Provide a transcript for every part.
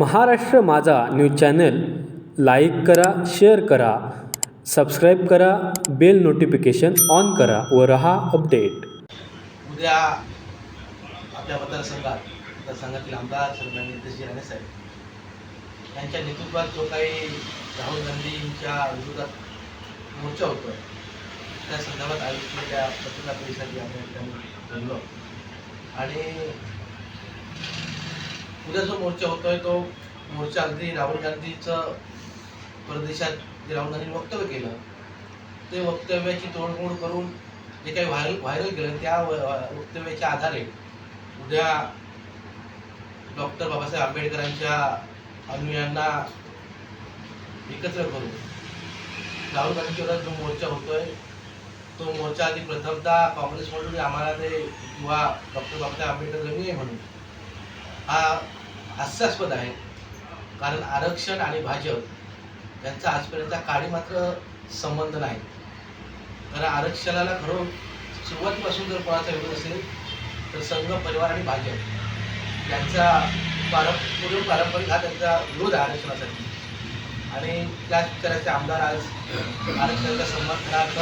Maharashtra Majha news channel like करा share करा subscribe करा बेल नोटिफिकेशन ऑन करा व रहा अपडेट. उद्या आपल्या मतदारसंघात मतदारसंघातील आमदार सन्माननीय नितेशजी राणे साहेब यांच्या नेतृत्वात जो काही राहुल गांधींच्या विरोधात मोर्चा होतो त्या संदर्भात आयोजित केलेल्या पत्रकार परिषदेत आम्ही बोललो. आणि उद्या जो मोर्चा होतोय तो मोर्चा अगदी राहुल गांधीचं परदेशात जे राहुल गांधी वक्तव्य केलं ते वक्तव्याची तोडमोड करून जे काही व्हायरल व्हायरल केलं त्या वक्तव्याच्या आधारे उद्या डॉक्टर बाबासाहेब आंबेडकरांच्या अनुयायांना एकत्र करून राहुल गांधीच्या विरोधात जो मोर्चा होतोय तो मोर्चा आधी प्रथमतः काँग्रेस म्हणून आम्हाला ते किंवा डॉक्टर बाबासाहेब आंबेडकर अनुयायी म्हणून हा हास्यास्पद आहे. कारण आरक्षण आणि भाजप यांचा आजपर्यंतचा काळी मात्र संबंध नाही. कारण आरक्षणाला खरं सुरुवातीपासून जर कोणाचा विरोध असेल तर संघ परिवार आणि भाजप यांचा पारं पूर्व पारंपरिक हा त्यांचा विरोध आहे आरक्षणासाठी. आणि त्याच विचाराचे आमदार आज आरक्षणाच्या समर्थनार्थ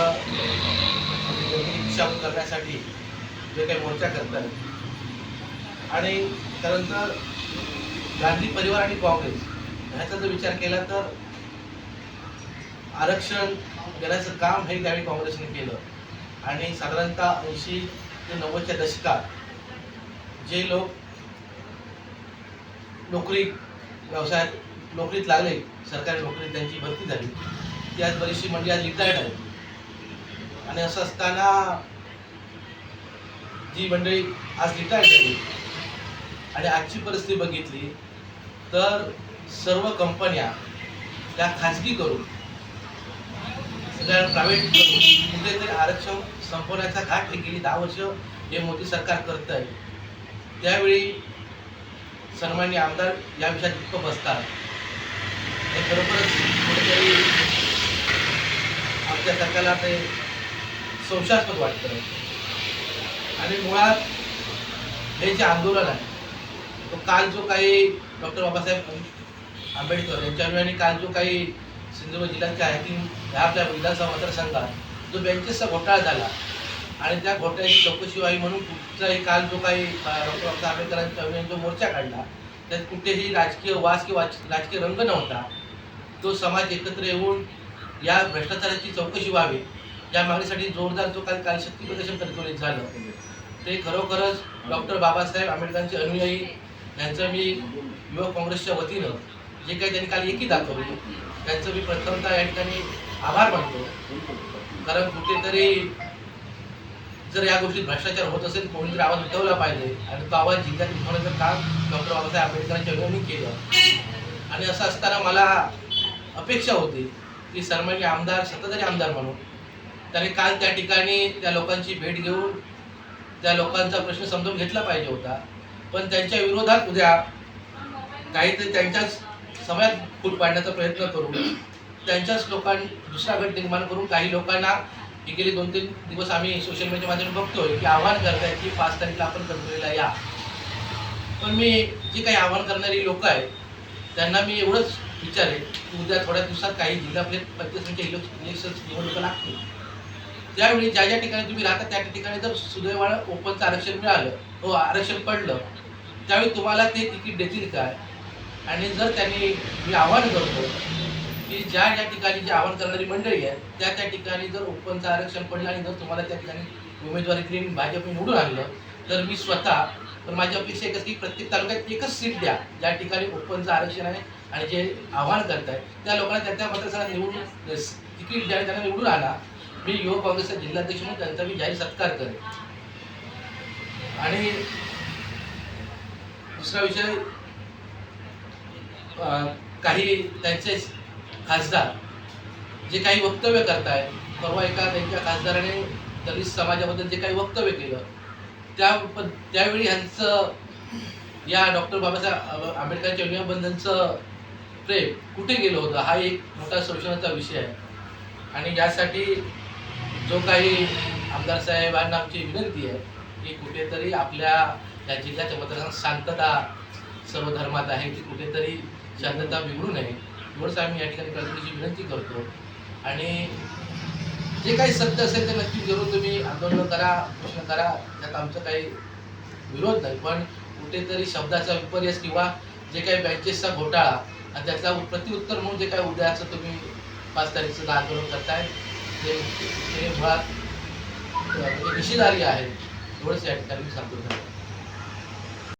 जमिनी करण्यासाठी जे काही मोर्चा करतात आणि त्यानंतर गांधी परिवार आणि काँग्रेस ह्याचा जर विचार केला तर आरक्षण देण्याचं काम हे त्यावेळी काँग्रेसने केलं. आणि साधारणतः ऐंशी ते नव्वदच्या दशकात जे लोक नोकरी व्यवसायात नोकरीत लागले सरकारी नोकरीत त्यांची भरती झाली ती आज बरीचशी म्हणजे आज रिटायर्ड आहे आणि असं असताना जी मंडळी आज रिटायर्ड झाली आणि आजची परिस्थिती बघितली तर सर्व कंपन्या त्या खाजगी करून सगळ्या प्रायव्हेट करून कुठेतरी आरक्षण संपवण्याचा घाट हे गेली दहा वर्ष हे मोदी सरकार करत आहे त्यावेळी सन्मान्य आमदार या विषयात इतकं बसतात. हे खरोखरच कुठेतरी आमच्या सरकारला ते संशयास्पद वाटतं. आणि मुळात हे जे आंदोलन आहे तो काल जो काही डॉक्टर बाबासाहेब आंबेडकर यांच्या अनुयायांनी काल जो काही सिंधुदुर्ग जिल्ह्याच्या की ह्या आपल्या विधानसभा मतदारसंघात जो बँकेचा घोटाळा झाला आणि त्या घोटाळ्याची चौकशी व्हावी म्हणून कुठचाही काल जो काही डॉक्टर बाबासाहेब आंबेडकरांच्या अनुयायांनी जो मोर्चा काढला त्यात कुठेही राजकीय वास किंवा राजकीय रंग नव्हता. तो समाज एकत्र येऊन या भ्रष्टाचाराची चौकशी व्हावी या मागणीसाठी जोरदार जो काही काल शक्ती प्रदर्शन प्रतिफलित झालं ते खरोखरच डॉक्टर बाबासाहेब आंबेडकरांचे अनुयायी यांचं मी युवक काँग्रेसच्या वतीनं जे काही त्यांनी काल एकी दाखवली त्यांचं मी प्रथमतः या ठिकाणी आभार मानतो. कारण कुठेतरी जर या गोष्टीत भ्रष्टाचार होत असेल कोणीतरी आवाज उठवला पाहिजे आणि तो आवाज जिल्ह्यात उठवण्याचं काम डॉक्टर बाबासाहेब आंबेडकरांच्या अनुयायांनी केलं. आणि असं असताना मला अपेक्षा होती की सन्मान्य आमदार सत्ताधारी आमदार म्हणून त्याने काल त्या ठिकाणी त्या लोकांची भेट घेऊन त्या लोकांचा प्रश्न समजून घेतला पाहिजे होता. पण त्यांच्या विरोधात उद्या काहीतरी त्यांच्याच समयात फूट पाडण्याचा प्रयत्न करून त्यांच्याच लोकां दुसरा गट निर्माण करून काही लोकांना हे गेले दोन तीन दिवस आम्ही सोशल मीडिया माध्यमात बघतोय की आव्हान करताय की पाच तारीखला आपण कंपनीला या. पण मी जी काही आव्हान करणारी लोक आहेत त्यांना मी एवढंच विचारेन की उद्या थोड्या दिवसात काही जिल्हा परिषद पंचायत इलेक्शन निवडणुका लागतील. त्यावेळी ज्या ज्या ठिकाणी तुम्ही राहता त्या ठिकाणी जर सुदैवानं ओपनचं आरक्षण मिळालं हो आरक्षण पडलं त्यावेळी तुम्हाला ते तिकीट देतील काय? आणि जर त्यांनी मी आव्हान करतो की ज्या ज्या ठिकाणी जे आव्हान करणारी मंडळी आहे त्या त्या ठिकाणी जर ओपनचं आरक्षण पडलं आणि जर तुम्हाला त्या ठिकाणी उमेदवारी दिली भाजपने निवडून आणलं तर मी स्वतः पण माझी अपेक्षा एकच की प्रत्येक तालुक्यात एकच सीट द्या ज्या ठिकाणी ओपनचं आरक्षण आहे आणि जे आव्हान करताय त्या लोकांना त्या त्या मतदारसंघात निवडून तिकीट द्या त्यांना निवडून आणा मी युवक काँग्रेसचा जिल्हाध्यक्ष म्हणून त्यांचा मी जाहीर सत्कार करेन. आणि दुसरा विषय काही त्यांचे खासदार जे काही वक्तव्य करतायत परवा एका त्यांच्या खासदाराने दलित समाजाबद्दल जे काही वक्तव्य केलं त्या पण त्यावेळी ह्यांचं या डॉक्टर बाबासाहेब आंबेडकरांच्या विमाबंधनचं प्रेम कुठे गेलं होतं? हा एक मोठा संशोधनाचा विषय आहे. आणि यासाठी जो काही आमदार साहेबांना आमची विनंती आहे की कुठेतरी आपल्या या जिल्ह्याच्या मतदारसंघात शांतता सर्व धर्मात आहे की कुठेतरी शांतता बिघडू नये एवढंच आम्ही या ठिकाणी कळकळीची विनंती करतो. आणि जे काही सत्य असेल ते नक्की जरूर तुम्ही आंदोलन करा प्रश्न करा त्यात आमचं काही विरोध नाही. पण कुठेतरी शब्दाचा विपर्यास किंवा जे काही बँचेसचा घोटाळा आणि त्याचा प्रतिउत्तर म्हणून जे काही उद्याचं तुम्ही पाच तारीखचं आंदोलन करताय ते ते मुळात अं, म्हणजे आहे एवढंच या ठिकाणी मी सांगतो.